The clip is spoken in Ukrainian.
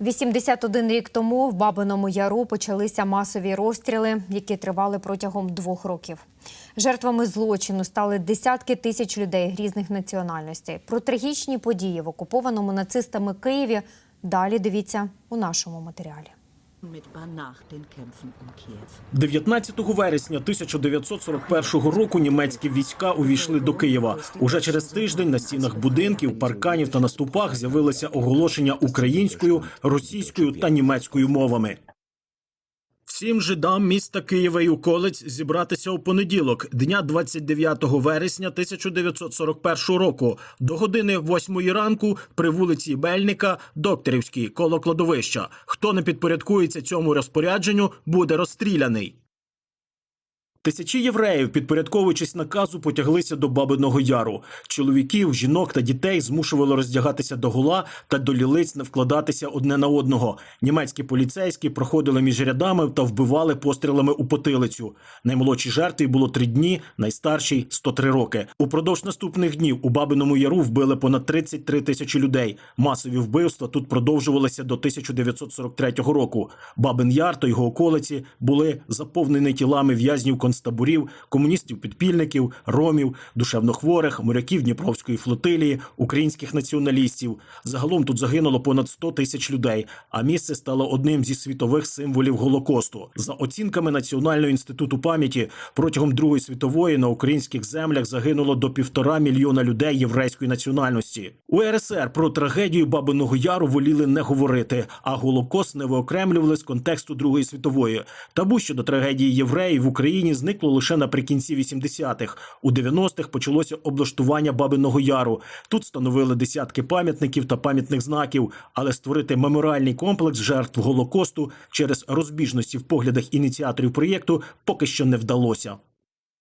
81 рік тому в Бабиному Яру почалися масові розстріли, які тривали протягом двох років. Жертвами злочину стали десятки тисяч людей різних національностей. Про трагічні події в окупованому нацистами Києві далі дивіться у нашому матеріалі. Unmittelbar nach den Kämpfen um Kiew. 19 вересня 1941 року німецькі війська увійшли до Києва. Уже через тиждень на стінах будинків, парканів та на ступах з'явилися оголошення українською, російською та німецькою мовами. Всім жидам міста Києва і околиць зібратися у понеділок, дня 29 вересня 1941 року, до години 8 ранку при вулиці Бельника, Докторівській, коло кладовища. Хто не підпорядкується цьому розпорядженню, буде розстріляний. Тисячі євреїв, підпорядковуючись наказу, потяглися до Бабиного Яру. Чоловіків, жінок та дітей змушували роздягатися до гола та до лілиць не вкладатися одне на одного. Німецькі поліцейські проходили між рядами та вбивали пострілами у потилицю. Наймолодшій жертві було три дні, найстаршій 103 роки. Упродовж наступних днів у Бабиному Яру вбили понад 33 тисячі людей. Масові вбивства тут продовжувалися до 1943 року. Бабин Яр та його околиці були заповнені тілами в'язнів концтаборів, комуністів-підпільників, ромів, душевнохворих, моряків Дніпровської флотилії, українських націоналістів. Загалом тут загинуло понад 100 тисяч людей, а місце стало одним зі світових символів Голокосту. За оцінками Національного інституту пам'яті, протягом Другої світової на українських землях загинуло до півтора мільйона людей єврейської національності. У РСР про трагедію Бабиного Яру воліли не говорити, а Голокост не виокремлювали з контексту Другої світової. Табу щодо трагедії євреїв в Україні зникло лише наприкінці 80-х. У 90-х почалося облаштування Бабиного Яру. Тут встановили десятки пам'ятників та пам'ятних знаків, але створити меморіальний комплекс жертв Голокосту через розбіжності в поглядах ініціаторів проєкту поки що не вдалося.